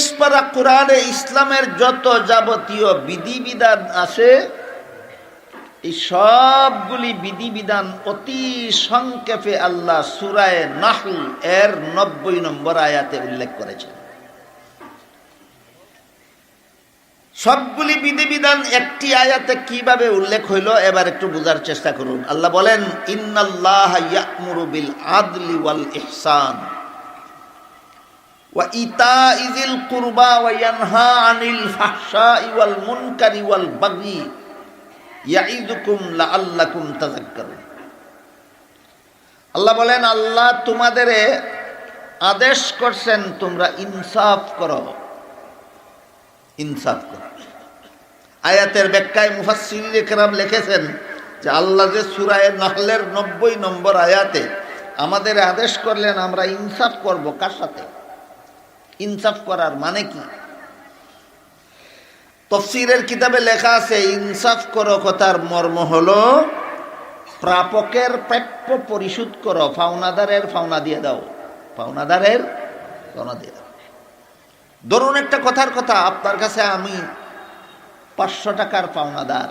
তেইশ পারা কোরআনে ইসলামের যত যাবতীয় বিধিবিধান আছে, এই সবগুলি বিধিবিধান অতি সংক্ষেপে আল্লাহ সুরায় নাহল এর নব্বই নম্বর আয়াতে উল্লেখ করেছেন। সবগুলি বিধিবিধান একটি আয়াতে কীভাবে উল্লেখ হইল, এবার একটু বোঝার চেষ্টা করুন। আল্লাহ বলেন, ইন্নাল্লাহ ইয়ামুরু বিল আদলি ওয়াল ইহসান। ওয়া ইয়ানহা আনিল ফাহশাই ওয়াল মুনকারি ওয়াল বাগি। ইয়াইদুকুম লাআল্লাকুম তাযাক্কারুন। আল্লাহ বলেন, আল্লাহ তোমাদের আদেশ করছেন, তোমরা ইনসাফ করো। ইনসাফ করো। আয়াতের ব্যাখ্যায় মুফাসসির একরাম লিখেছেন যে আল্লাহ যে সূরায়ে নাহলের নব্বই নম্বর আয়াতে আমাদের আদেশ করলেন, আমরা ইনসাফ করব কার সাথে? ইনসাফ করার মানে কি? তফসিরের কিতাবে লেখা আছে, ইনসাফ করো কথার মর্ম হলো, প্রাপকের প্রাপ্য পরিশোধ করো ফাউনাদারের ফাওনা দিয়ে দাও। ফাউনাদারের ফাওনা দিয়ে দাও। ধরুন একটা কথার কথা, আপনার কাছে আমি পাঁচশো টাকার পাওনাদার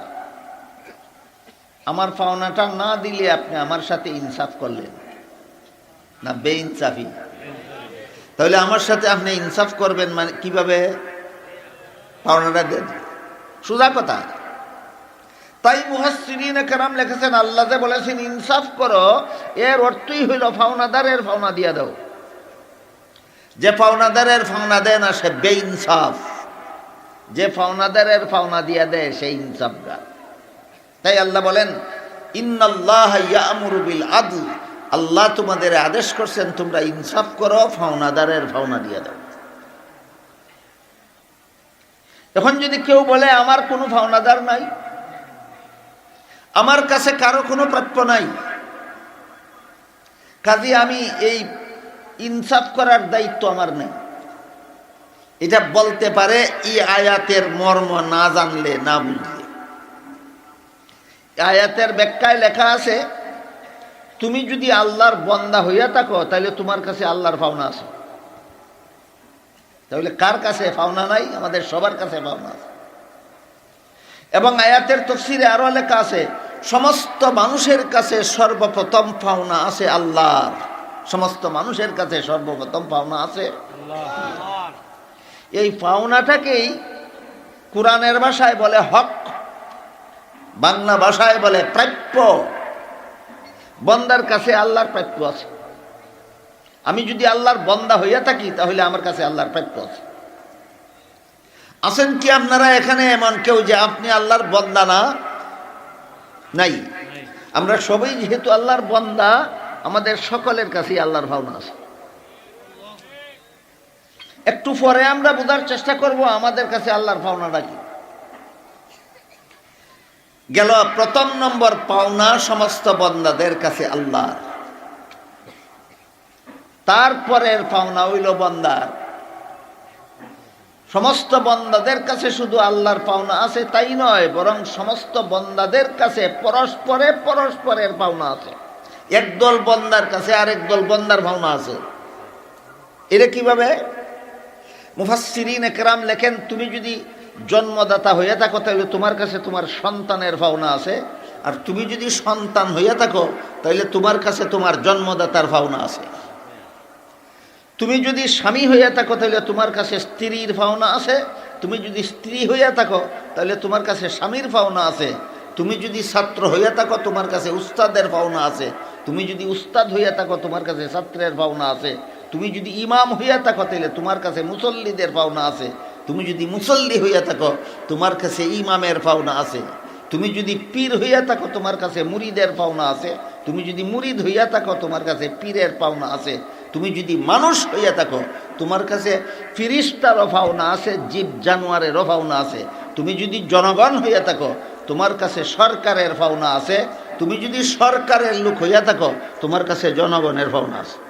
আমার পাওনাটা না দিলে আপনি আমার সাথে ইনসাফ করলেন। না বে ইনসাফি তাহলে আমার সাথে আপনি ইনসাফ করবেন মানে কীভাবে? পাওনাটা দেন। সোজা কথা। তাই মুহাসিরিন কেরাম লিখেছেন, আল্লাহ যে বলেছেন, ইনসাফ করো, এর অর্থই হইল ফাওনাদারের ফাওনা দিয়ে দাও। যে পাওনাদারের ফাওনা দেয় না, সে বে ইনসাফ যে ফাওনাদারের ফাওনা দিয়া দেয় সেই ইনসাফগার। তাই আল্লাহ বলেন, ইন্নাল্লাহ ইয়ামুরু বিল আদল। আল্লাহ তোমাদের আদেশ করছেন, তোমরা ইনসাফ করো, ফাওনাদারের ফাওনা দিয়ে দাও। এখন যদি কেউ বলে, আমার কোনো ফাওনাদার নাই, আমার কাছে কারও কোনো প্রাপ্য নাই, কাজে আমি এই ইনসাফ করার দায়িত্ব আমার নেই। এটা বলতে পারে ই আয়াতের মর্ম না জানলে, না বুঝলে। আয়াতের ব্যাখ্যায় লেখা আছে তুমি যদি আল্লাহর বন্দা হইয়া থাকো তাহলে তোমার কাছে আল্লাহর পাওনা আছে। তাহলে কার কাছে পাওনা নাই? আমাদের সবার কাছে পাওনা আছে। এবং আয়াতের তফসিরে আরও লেখা আছে, সমস্ত মানুষের কাছে সর্বপ্রথম পাওনা আছে আল্লাহর। সমস্ত মানুষের কাছে সর্বপ্রথম পাওনা আছে এই পাওনাটাকেই কোরআনের ভাষায় বলে হক, বাংলা ভাষায় বলে প্রাপ্য। বন্দার কাছে আল্লাহর প্রাপ্য আছে। আমি যদি আল্লাহর বন্দা হইয়া থাকি, তাহলে আমার কাছে আল্লাহর প্রাপ্য আছে। আছেন কি আপনারা এখানে এমন কেউ যে আপনি আল্লাহর বন্দা না? নাই। আমরা সবাই যেহেতু আল্লাহর বন্দা, আমাদের সকলের কাছেই আল্লাহর ভাবনা আছে। একটু পরে আমরা বোঝার চেষ্টা করব, আমাদের কাছে আল্লাহর পাওনাটা কি? গেল প্রথম নম্বর পাওনা সমস্ত বন্দাদের কাছে আল্লাহ তারপরের পাওনা হইল বন্দার। সমস্ত বন্দাদের কাছে শুধু আল্লাহর পাওনা আছে তাই নয়, বরং সমস্ত বন্দাদের কাছে পরস্পরে পরস্পরের পাওনা আছে। একদল বন্দার কাছে আরেক দল বন্দার পাওনা আছে। এটা কীভাবে? মুফাসিরিন একরাম লেখেন, তুমি যদি জন্মদাতা হইয়া থাকো তাহলে তোমার কাছে তোমার সন্তানের ভাওনা আছে। আর তুমি যদি সন্তান হইয়া থাকো তাহলে তোমার কাছে তোমার জন্মদাতার ভাওনা আছে। তুমি যদি স্বামী হইয়া থাকো তাহলে তোমার কাছে স্ত্রীর ভাওনা আছে। তুমি যদি স্ত্রী হইয়া থাকো তাহলে তোমার কাছে স্বামীর ভাওনা আছে। তুমি যদি ছাত্র হইয়া থাকো, তোমার কাছে উস্তাদের ভাওনা আছে। তুমি যদি উস্তাদ হইয়া থাকো, তোমার কাছে ছাত্রের ভাওনা আছে। তুমি যদি ইমাম হইয়া থাকো তাহলে তোমার কাছে মুসল্লিদের পাওনা আছে। তুমি যদি মুসল্লি হইয়া থাকো, তোমার কাছে ইমামের পাওনা আছে। তুমি যদি পীর হইয়া থাকো, তোমার কাছে মুরিদের পাওনা আছে। তুমি যদি মুরিদ হইয়া থাকো, তোমার কাছে পীরের পাওনা আছে। তুমি যদি মানুষ হইয়া থাকো, তোমার কাছে ফিরিস্তারও পাওনা আছে, জীব জানোয়ারেরও পাওনা আছে। তুমি যদি জনগণ হইয়া থাকো, তোমার কাছে সরকারের পাওনা আছে। তুমি যদি সরকারের লোক হইয়া থাকো, তোমার কাছে জনগণের পাওনা আছে।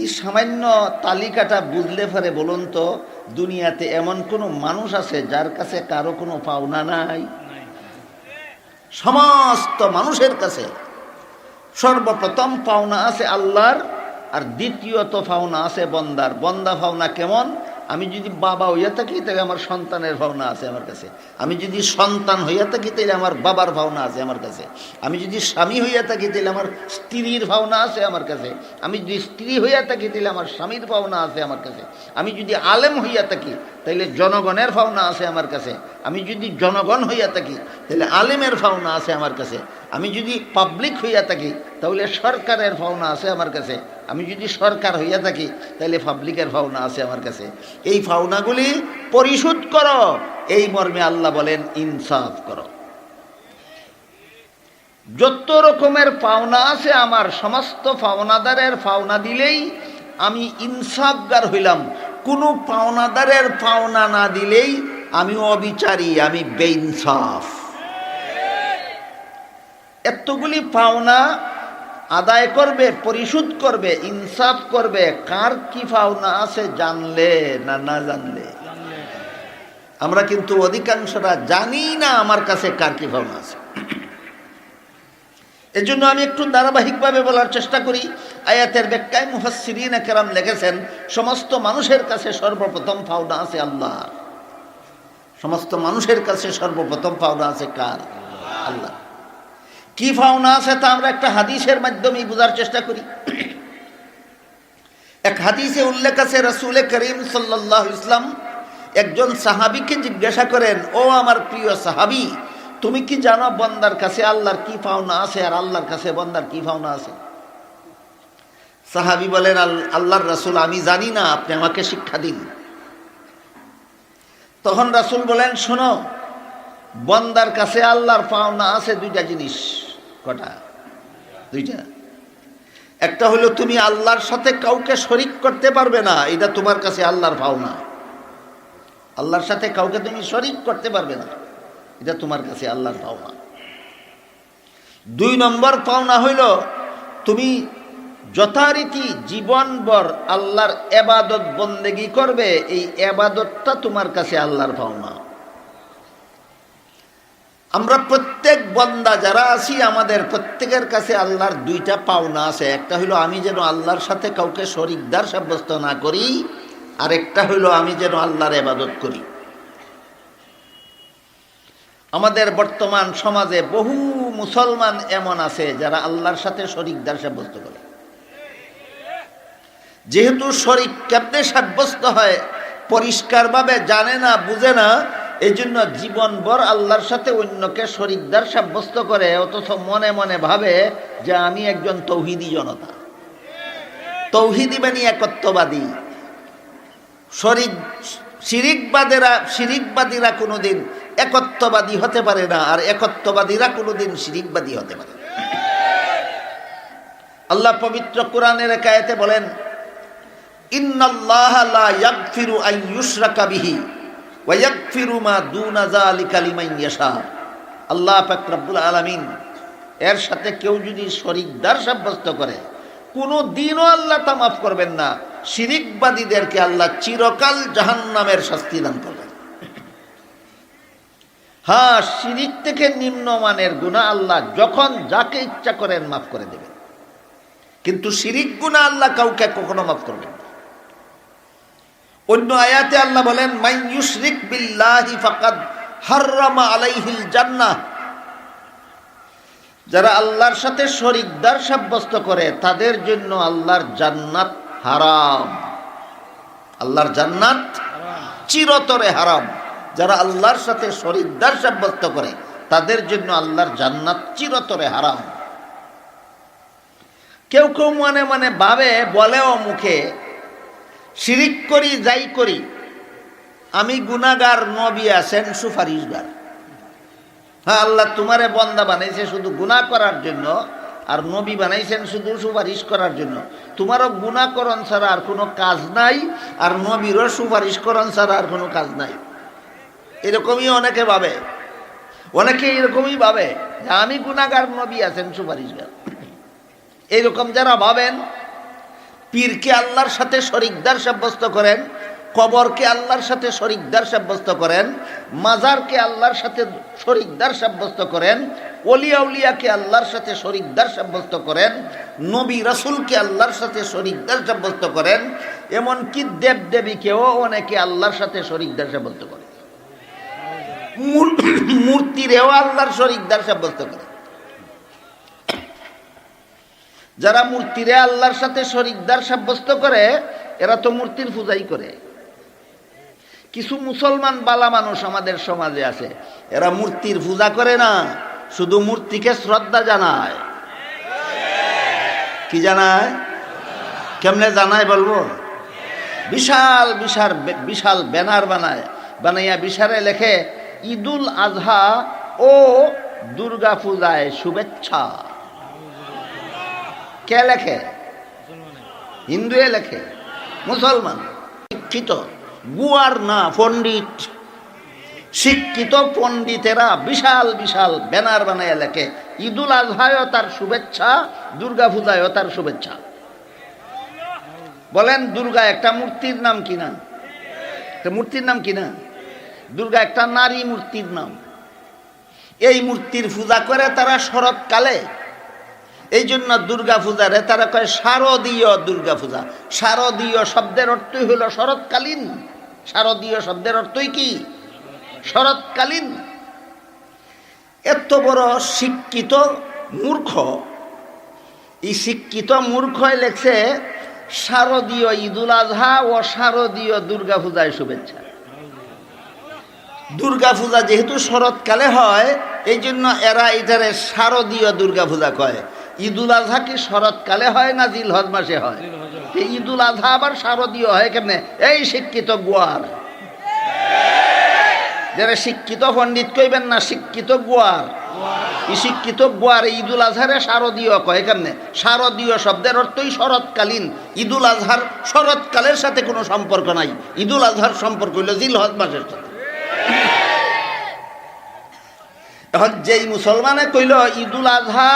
এই সামান্য তালিকাটা বুঝলে পারে বলুন তো, দুনিয়াতে এমন কোনো মানুষ আছে যার কাছে কারও কোনো পাওনা নাই? সমস্ত মানুষের কাছে সর্বপ্রথম পাওনা আছে আল্লাহর, আর দ্বিতীয়ত পাওনা আছে বন্দার। বন্দা পাওনা কেমন? আমি যদি বাবা হইয়া থাকি, তাহলে আমার সন্তানের ভাবনা আছে আমার কাছে। আমি যদি সন্তান হইয়া থাকি, তাহলে আমার বাবার ভাবনা আছে আমার কাছে। আমি যদি স্বামী হইয়া থাকি, তাহলে আমার স্ত্রীর ভাবনা আছে আমার কাছে। আমি যদি স্ত্রী হইয়া থাকি, তাহলে আমার স্বামীর ভাবনা আছে আমার কাছে। আমি যদি আলেম হইয়া থাকি, তাহলে জনগণের ভাবনা আছে আমার কাছে। আমি যদি জনগণ হইয়া থাকি, তাহলে আলেমের ভাবনা আছে আমার কাছে। আমি যদি পাবলিক হইয়া থাকি, তাহলে সরকারের ভাবনা আছে আমার কাছে। আমি যদি সরকার হইয়া থাকি, তাহলে পাবলিকের ভাবনা আছে আমার কাছে। এই ফাওনাগুলি পরিশোধ করো। এই মর্মে আল্লাহ বলেন, ইনসাফ করো। যত রকমের পাওনা আছে, আমার সমস্ত পাওনাদারের পাওনা দিলেই আমি ইনসাফগার হইলাম। কোনো পাওনাদারের পাওনা না দিলেই আমি অবিচারী, আমি বেইনসাফ। এতগুলি পাওনা আদায় করবে, পরিশোধ করবে, ইনসাফ করবে, কার কি পাওনা আছে জানলে না না জানলে? আমরা কিন্তু অধিকাংশরা জানি না আমার কাছে কার কি পাওনা আছে। এজন্য আমি একটু ধারাবাহিকভাবে বলার চেষ্টা করি। আয়াতের ব্যাখ্যায় মুফাসসিরিন কেরাম লিখেছেন, সমস্ত মানুষের কাছে সর্বপ্রথম পাওনা আছে আল্লাহ। সমস্ত মানুষের কাছে সর্বপ্রথম পাওনা আছে কার? আল্লাহ। কি পাওনা আছে তা আমরা একটা হাদিসের মাধ্যমেই বোঝার চেষ্টা করি। এক হাদিসে উল্লেখ আছে, রসুল করিম সাল্লাহ ইসলাম একজন সাহাবিকে জিজ্ঞাসা করেন, ও আমার প্রিয় সাহাবি, তুমি কি জানো বন্দার কাছে আল্লাহর কি পাওনা আছে আর আল্লাহর কাছে বন্দার কি পাওনা আছে? সাহাবি বলেন আল্লাহর রসুল, আমি জানি না, আপনি আমাকে শিক্ষা দিন। তখন রাসুল বলেন, শোনো, বন্দার কাছে আল্লাহর পাওনা আছে দুইটা জিনিস। কটা? দুইটা। একটা হলো, তুমি আল্লাহর সাথে কাউকে শরিক করতে পারবে না, এটা তোমার কাছে আল্লাহর পাওনা। আল্লাহর সাথে কাউকে তুমি শরিক করতে পারবে না, এটা তোমার কাছে আল্লাহর পাওনা। দুই নম্বর পাওনা হইল, তুমি যথারীতি জীবনভর আল্লাহর এবাদত বন্দেগি করবে, এই এবাদতটা তোমার কাছে আল্লাহর পাওনা। আমরা প্রত্যেক বন্দা যারা আছি, আমাদের প্রত্যেকের কাছে আল্লাহর দুইটা পাওনা আছে। একটা হইল আমি যেন আল্লাহর সাথে কাউকে শরিকদার সাব্যস্ত না করি আর একটা হইল আমি যেন আল্লাহর এবাদত করি। আমাদের বর্তমান সমাজে বহু মুসলমান এমন আছে, যারা আল্লাহর সাথে শরিকদার সাব্যস্ত করে। যেহেতু শরিক কেমনে সাব্যস্ত হয়, পরিষ্কারভাবে জানে না, বুঝে না এই জন্য জীবনভর আল্লাহর সাথে অন্যকে শরিকদার সাব্যস্ত করে, অথচ মনে মনে ভাবে যে আমি একজন তৌহিদি জনতা। তৌহিদি বানি একত্ববাদী। শরিক শিরিকবাদেরা, শিরিকবাদীরা কোনোদিন একত্ববাদী হতে পারে না, আর একত্ববাদীরা কোনোদিন শিরিকবাদী হতে পারে আল্লাহ পবিত্র কোরআনের একায়েতে বলেন আল্লাহ পাক রব্বুল আলামিন এর সাথে কেউ যদি শরিকদার সাব্যস্ত করে, কোনো দিনও আল্লাহ তা মাফ করবেন না। শিরিকবাদীদেরকে আল্লাহ চিরকাল জাহান্নামের শাস্তি দান করবেন। হ্যাঁ শিরিক থেকে নিম্নমানের গুণা আল্লাহ যখন যাকে ইচ্ছা করেন মাফ করে দেবেন। কিন্তু শিরিক গুণা আল্লাহ কাউকে কখনো মাফ করবেন অন্য আয়াতে আল্লাহ বলেন মাই ইউশরিক বিল্লাহি ফাকাদ হাররামা আলাইহিল জান্নাহ। যারা আল্লাহর সাথে শরিকদার সাব্যস্ত করে, তাদের জন্য আল্লাহর জান্নাত হারাম। আল্লাহর জান্নাত চিরতরে হারাম। যারা আল্লাহর সাথে শরিকদার সাব্যস্ত করে, তাদের জন্য আল্লাহর জান্নাত চিরতরে হারাম। কেউ কেউ মনে মনে ভাবে, বলেও মুখে শিরিক করি, যাই করি। আমি গুনাগার নবী আছেন, সুপারিশগার। হ্যাঁ আল্লাহ তোমারে বন্দা বানাইছে শুধু গুণা করার জন্য, আর নবী বানাইছেন শুধু সুপারিশ করার জন্য। তোমারও গুণাকরণ ছাড়া আর কোনো কাজ নাই, আর নবীরও সুপারিশকরণ ছাড়া আর কোনো কাজ নাই। এরকমই অনেকে ভাবে। অনেকে এরকমই ভাবে আমি গুণাগার নবী আছেন, সুপারিশগার। এইরকম যারা ভাবেন পীরকে আল্লাহর সাথে শরিকদার সাব্যস্ত করেন, কবরকে আল্লাহর সাথে শরিকদার সাব্যস্ত করেন, মাজারকে আল্লাহর সাথে শরিকদার সাব্যস্ত করেন অলিয়া উলিয়াকে আল্লাহর সাথে শরিকদার সাব্যস্ত করেন, নবী রাসুলকে আল্লাহর সাথে শরিকদার সাব্যস্ত করেন, এমনকি দেব দেবীকেও অনেকে আল্লাহর সাথে শরিকদার সাব্যস্ত করে। মূর- মূর্তিরেও আল্লাহর শরিকদার সাব্যস্ত করে। যারা মূর্তিরে আল্লাহর সাথে শরিকদার সাব্যস্ত করে, এরা তো মূর্তির পূজাই করে। কিছু মুসলমান বালা মানুষ আমাদের সমাজে আছে, এরা মূর্তির পূজা করে না, শুধু মূর্তিকে শ্রদ্ধা জানায়। কি জানায়? কেমনে জানায় বলব? বিশাল বিশাল বিশাল ব্যানার বানায়, বানাইয়া বিশারে লেখে, ঈদুল আজহা ও দুর্গা পূজায় শুভেচ্ছা। কে লেখে? হিন্দুয়ে লেখে। মুসলমান। শিক্ষিত। গুয়ার না পণ্ডিত। শিক্ষিত পণ্ডিতেরা বিশাল বিশাল ব্যানার বানাইয়া লেখে। ঈদুল আজহায়ও তার শুভেচ্ছা দুর্গা পূজায়ও তার শুভেচ্ছা। বলেন, দুর্গা একটা মূর্তির নাম কি না? মূর্তির নাম কি না? দুর্গা একটা নারী মূর্তির নাম। এই মূর্তির পূজা করে তারা শরৎকালে এই জন্য দুর্গা পূজারে তারা কয়, শারদীয় দুর্গা পূজা শারদীয় শব্দের অর্থই হইল শরৎকালীন। শারদীয় শব্দের অর্থই কি? শরৎকালীন। এত বড় শিক্ষিত মূর্খ। এই শিক্ষিত মূর্খয় লেখছে, শারদীয় ঈদুল আজহা ও শারদীয় দুর্গা পূজায় শুভেচ্ছা। দুর্গা পূজা যেহেতু শরৎকালে হয় এই জন্য এরা এটারে শারদীয় দুর্গা পূজা কয়। ঈদুল আজহা কি শরৎকালে হয় না জিল হজ মাসে হয়। ঈদুল আজহা আবার শারদীয় হয় কেমনে? এই শিক্ষিত গোয়ার। যারা শিক্ষিত পণ্ডিত কইবেন না শিক্ষিত গোয়ার। শিক্ষিত গোয়ার ঈদুল আজহারে শারদীয় কয় কেমনে? শারদীয় শব্দের অর্থই শরৎকালীন। ঈদুল আজহার শরৎকালের সাথে কোনো সম্পর্ক নাই। ঈদুল আজহার সম্পর্ক হইল জিল হজ মাসের সাথে। এখন যেই মুসলমানে কইল ঈদুল আজহা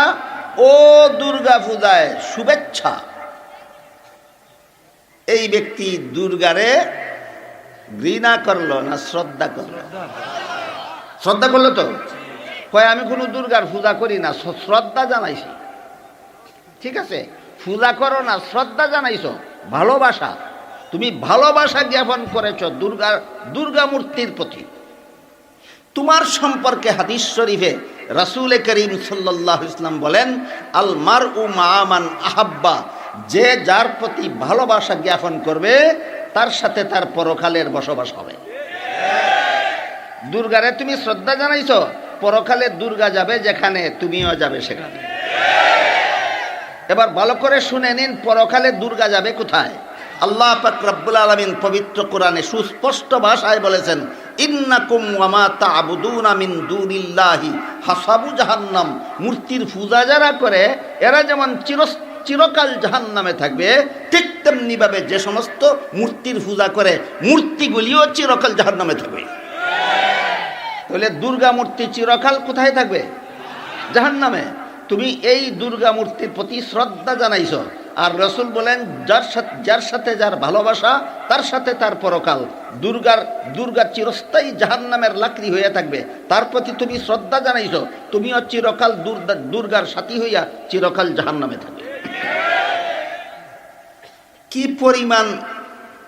ও দুর্গা পূজায় শুভেচ্ছা। এই ব্যক্তি দুর্গারে ঘৃণা করল না শ্রদ্ধা করল? শ্রদ্ধা করল তো? কয়, আমি কোনো দুর্গার পূজা করি না শ্রদ্ধা জানাইছি। ঠিক আছে? পূজা করো না, শ্রদ্ধা জানাইছ, ভালোবাসা। তুমি ভালোবাসা জ্ঞাপন করেছ দুর্গার দুর্গা মূর্তির প্রতি। তোমার সম্পর্কে হাদিস শরীফে রাসুল করিম সাল্লাহ ইসলাম বলেন, আল মার উ মামান আহাব্বা, যে যার প্রতি ভালোবাসা জ্ঞাপন করবে, তার সাথে তার পরকালের বসবাস হবে। দুর্গারে তুমি শ্রদ্ধা জানাইছ, পরকালে দুর্গা যাবে, যেখানে তুমিও যাবে সেখানে। এবার ভালো করে শুনে নিন, পরকালে দুর্গা যাবে কোথায়? আল্লাহ পাক রব্বুল আলামিন পবিত্র কোরআনে সুস্পষ্ট ভাষায় বলেছেন ইন্নাকুম ওয়ামা তা'বুদুনা মিন দুনিল্লাহি হাসাবু জাহান্নাম। মূর্তির পূজা যারা করে, এরা যেমন চির চিরকাল জাহান্নামে থাকবে, ঠিক তেমনি ভাবে যে সমস্ত মূর্তির পূজা করে, মূর্তিগুলিও চিরকাল জাহান নামে থাকবে। তাহলে দুর্গা মূর্তি চিরকাল কোথায় থাকবে? জাহান নামে তুমি এই দুর্গা মূর্তির প্রতি শ্রদ্ধা জানাইছ। আর রসুল বলেন, যার সাথে যার সাথে যার ভালোবাসা, তার সাথে তার পরকাল। দুর্গার দুর্গার চিরস্থায়ী জাহান্নামের লাকড়ি হয়ে থাকবে। তার প্রতি তুমি শ্রদ্ধা জানাইছ, তুমিও চিরকাল দুর্গা- দুর্গার সাথী হইয়া চিরকাল জাহান্নামে থাকবে। কি পরিমাণ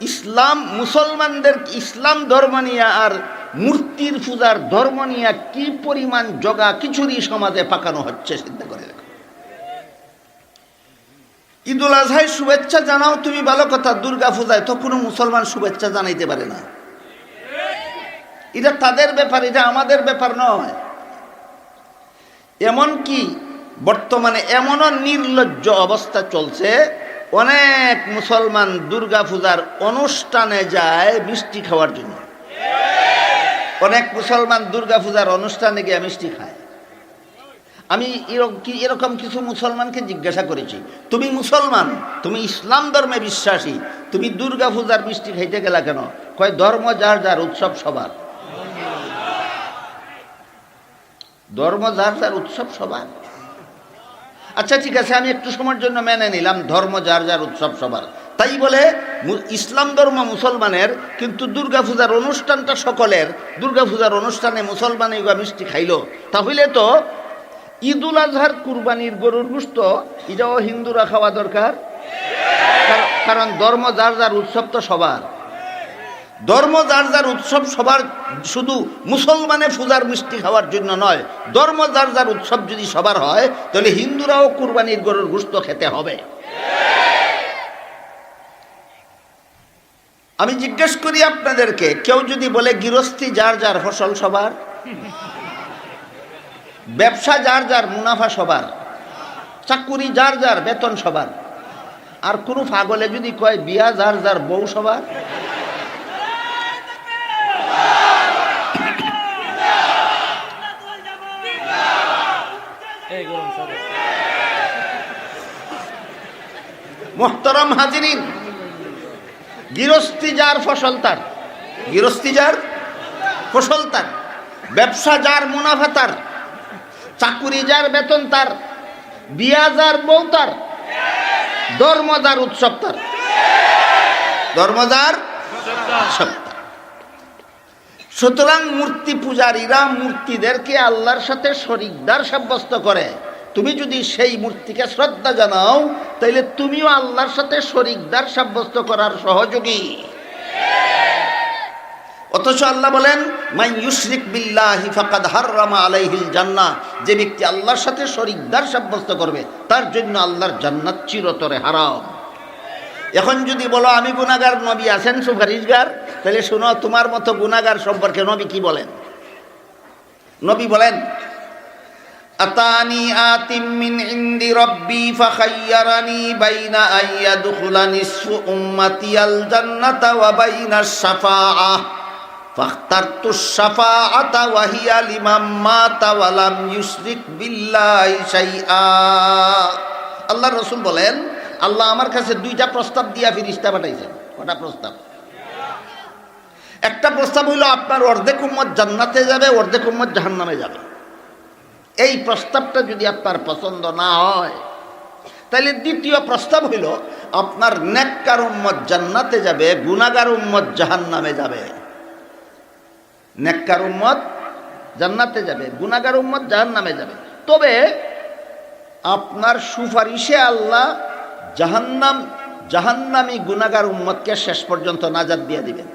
ইসলাম, মুসলমানদের ইসলাম ধর্ম নিয়ে আর মূর্তির পূজার ধর্ম নিয়ে কি পরিমাণ জগা কিছুরই সমাজে পাকানো হচ্ছে, সিদ্ধ করে দেখো ঈদুল আজহায় শুভেচ্ছা জানাও, তুমি ভালো কথা, দুর্গা পূজায় তো কোনো মুসলমান শুভেচ্ছা জানাইতে পারে না। এটা তাদের ব্যাপার, এটা আমাদের ব্যাপার নয়। এমন কি বর্তমানে এমনও নির্লজ্জ অবস্থা চলছে, অনেক মুসলমান দুর্গা পূজার অনুষ্ঠানে যায় মিষ্টি খাওয়ার জন্য। অনেক মুসলমান দুর্গা পূজার অনুষ্ঠানে গিয়ে মিষ্টি খায়। আমি এরকম কিছু মুসলমানকে জিজ্ঞাসা করেছি। তুমি মুসলমান, তুমি ইসলাম ধর্মে বিশ্বাসী, তুমি দুর্গা পূজার মিষ্টি খাইতে গেলা কেন? কয়, ধর্ম যার যার, উৎসব সবার। ধর্ম যার যার, উৎসব সবার। আচ্ছা ঠিক আছে, আমি একটু সময়ের জন্য মেনে নিলাম, ধর্ম যার যার, উৎসব সবার। তাই বলে ইসলাম ধর্ম মুসলমানের, কিন্তু দুর্গাপূজার অনুষ্ঠানটা সকলের দুর্গাপূজার অনুষ্ঠানে মুসলমান মিষ্টি খাইলো। তাহলে তো ঈদুল আজহার কুরবানির গরুর গুস্ত এটাও হিন্দুরা খাওয়া দরকার। কারণ ধর্ম যার যার উৎসব তো সবার। ধর্ম যার যার উৎসব সবার শুধু মুসলমানে পূজার মিষ্টি খাওয়ার জন্য নয়, ধর্ম যার যার উৎসব যদি সবার হয়, তাহলে হিন্দুরাও কুরবানির গরুর গুস্ত খেতে হবে। আমি জিজ্ঞেস করি আপনাদেরকে, কেউ যদি বলে গৃহস্থী যার যার ফসল সবার? ব্যবসা যার যার মুনাফা সবার চাকুরি যার যার বেতন সবার। আর কোনো পাগলে যদি কয় বিয়া যার যার বউ সবার? মোহতরম হাজিরিন গৃহস্থী যার ফসল তার। গৃহস্থী যার ফসল তার। ব্যবসা যার মুনাফা তার। চাকুরি যার বেতন তার, বিয়া যার বউ তার, ধর্ম যার উৎসব তার। ধর্ম যার সুতরাং মূর্তি পূজারীরা মূর্তিদেরকে আল্লাহর সাথে শরিকদার সাব্যস্ত করে। তুমি যদি সেই মূর্তিকে শ্রদ্ধা জানাও, তাইলে তুমিও আল্লাহর সাথে শরিকদার সাব্যস্ত করার সহযোগী। অথচ আল্লাহ বলেন মাই ইউশরিক বিল্লাহি ফাকাদ হাররামা আলাইহিল জান্নাহ। যে ব্যক্তি আল্লাহর সাথে শরিকদার সাব্যস্ত করবে, তার জন্য আল্লাহর জান্নাত চিরতরে হারাম। এখন যদি বলো, আমি গুনাগার নবী, আছেন সুপারিশগার? তাহলে শোনো, তোমার মতো গুনাগার সম্পর্কে নবী কি বলেন? নবী বলেন, আতানি আতিম মিন ইন্দি রব্বি ফাখায়্যারানি বাইনা আইয়াদখুলা নিসফু উম্মতি আল জান্নাতা ওয়া বাইনা শাফাআহ। আল্লাহর রাসূল বলেন, আল্লাহ আমার কাছে দুইটা প্রস্তাব দিয়া ফিরিস্তা পাঠাইছেন। কটা প্রস্তাব? একটা প্রস্তাব হইল, আপনার অর্ধেক উম্মত জান্নাতে যাবে, অর্ধেক উম্মত জাহান্নামে যাবে। এই প্রস্তাবটা যদি আপনার পছন্দ না হয় তাহলে দ্বিতীয় প্রস্তাব হইল, আপনার নেককার উম্মত জান্নাতে যাবে গুনাগার উম্মত জাহান্নামে যাবে। নেককার উম্মত জান্নাতে যাবে গুনাগার উম্মত জাহান্নামে যাবে। তবে আপনার সুপারিশে আল্লাহ জাহান্নাম, জাহান্নামী গুনাগার উম্মতকে শেষ পর্যন্ত নাজাদ দিয়ে দিবেন।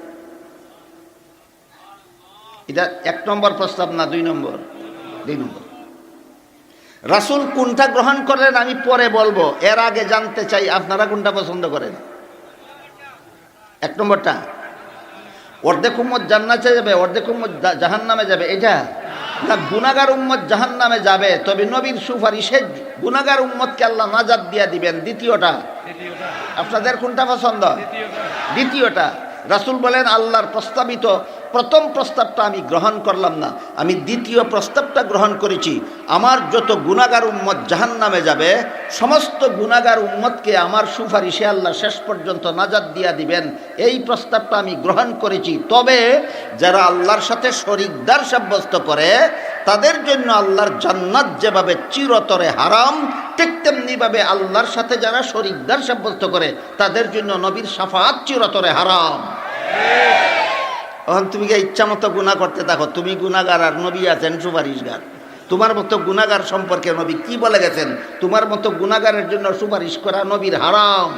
এটা এক নম্বর প্রস্তাব না দুই নম্বর? দুই নম্বর। রাসুল কোনটা গ্রহণ করেন আমি পরে বলব, এর আগে জানতে চাই, আপনারা কোনটা পছন্দ করেন? এক নম্বরটা? অর্ধেক উম্মত জান্নাতে যাবে অর্ধেক উম্মত জাহান নামে যাবে। এটা না গুনাগার উম্মত জাহান নামে যাবে, তবে নবীর সুপারিশে গুনাগার উম্মতকে আল্লাহ নাজাদ দিয়া দিবেন। দ্বিতীয়টা, আপনাদের কোনটা পছন্দ? দ্বিতীয়টা, রাসুল বলেন, আল্লাহর প্রস্তাবিত প্রথম প্রস্তাবটা আমি গ্রহণ করলাম না। আমি দ্বিতীয় প্রস্তাবটা গ্রহণ করেছি। আমার যত গুণাগার উম্মত জাহান নামে যাবে, সমস্ত গুণাগার উম্মতকে আমার সুপারিশে আল্লাহ শেষ পর্যন্ত নাজাদ দিয়া দিবেন। এই প্রস্তাবটা আমি গ্রহণ করেছি। তবে যারা আল্লাহর সাথে শরিকদার সাব্যস্ত করে, তাদের জন্য আল্লাহর জান্নাত যেভাবে চিরতরে হারাম, ঠিক তেমনিভাবে আল্লাহর সাথে যারা শরিকদার সাব্যস্ত করে, তাদের জন্য নবীর সাফাত চিরতরে হারাম। এখন তুমি গিয়ে ইচ্ছা মতো গুণা করতে থাকো? তুমি গুণাগার আর নবী আছেন সুপারিশগার। তোমার মতো গুণাগার সম্পর্কে নবী কি বলে গেছেন? তোমার মতো গুণাগারের জন্য সুপারিশ করা নবীর হারাম।